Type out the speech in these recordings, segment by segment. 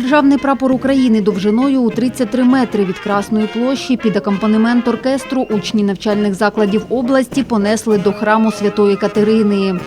Державний прапор України довжиною у 33 метри від Красної площі під акомпанемент оркестру учні навчальних закладів області понесли до храму Святої Катерини.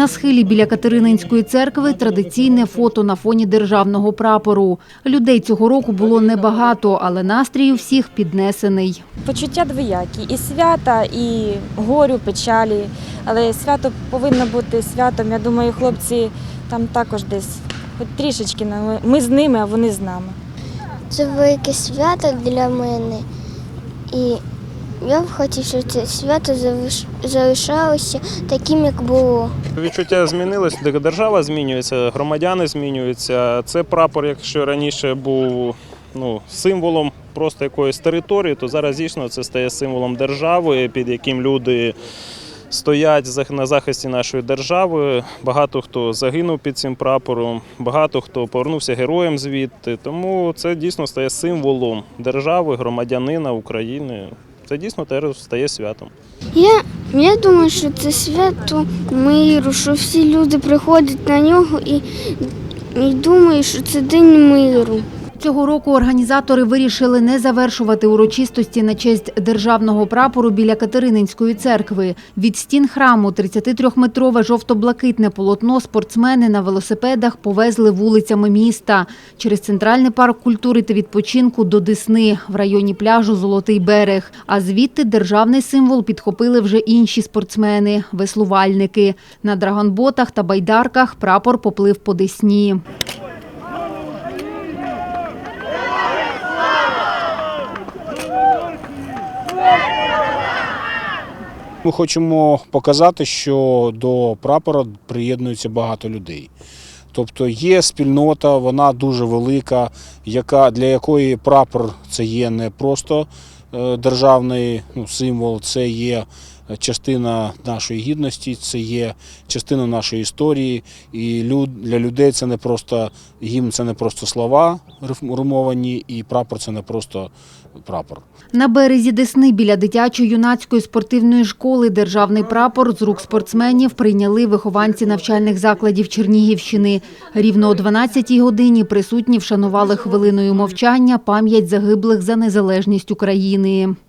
На схилі біля Катерининської церкви традиційне фото на фоні державного прапору. Людей цього року було небагато, але настрій у всіх піднесений. Почуття двоякі і свята, і горю, печалі. Але свято повинно бути святом. Я думаю, хлопці там також десь хоч трішечки ми з ними, а вони з нами. Це велике свято для мене. І я б хотів, щоб це свято залиш- залишалося таким, як було. Відчуття змінилось, держава змінюється, громадяни змінюються. Це прапор, якщо раніше був ну, символом просто якоїсь території, то зараз дійсно це стає символом держави, під яким люди стоять на захисті нашої держави. Багато хто загинув під цим прапором, багато хто повернувся героєм звідти. Тому це дійсно стає символом держави, громадянина України. Це дійсно теж стає святом. Я, я думаю, що це свято миру, що всі люди приходять на нього і, і думаю, що це день миру. Цього року організатори вирішили не завершувати урочистості на честь державного прапору біля Катерининської церкви. Від стін храму 33-метрове жовто-блакитне полотно спортсмени на велосипедах повезли вулицями міста через центральний парк культури та відпочинку до Десни в районі пляжу Золотий берег. А звідти державний символ підхопили вже інші спортсмени – веслувальники. На драгонботах та байдарках прапор поплив по Десні. Ми хочемо показати, що до прапора приєднується багато людей. Тобто є спільнота, вона дуже велика, яка, для якої прапор це є не просто е, державний ну, символ, це є частина нашої гідності, це є частина нашої історії. І для людей це не просто гімн, це не просто слова рифм- і прапор це не просто прапор. На березі Десни біля дитячо-юнацької спортивної школи державний прапор з рук спортсменів прийняли вихованці навчальних закладів Чернігівщини. Рівно о 12-й годині присутні вшанували хвилиною мовчання пам'ять загиблих за незалежність України.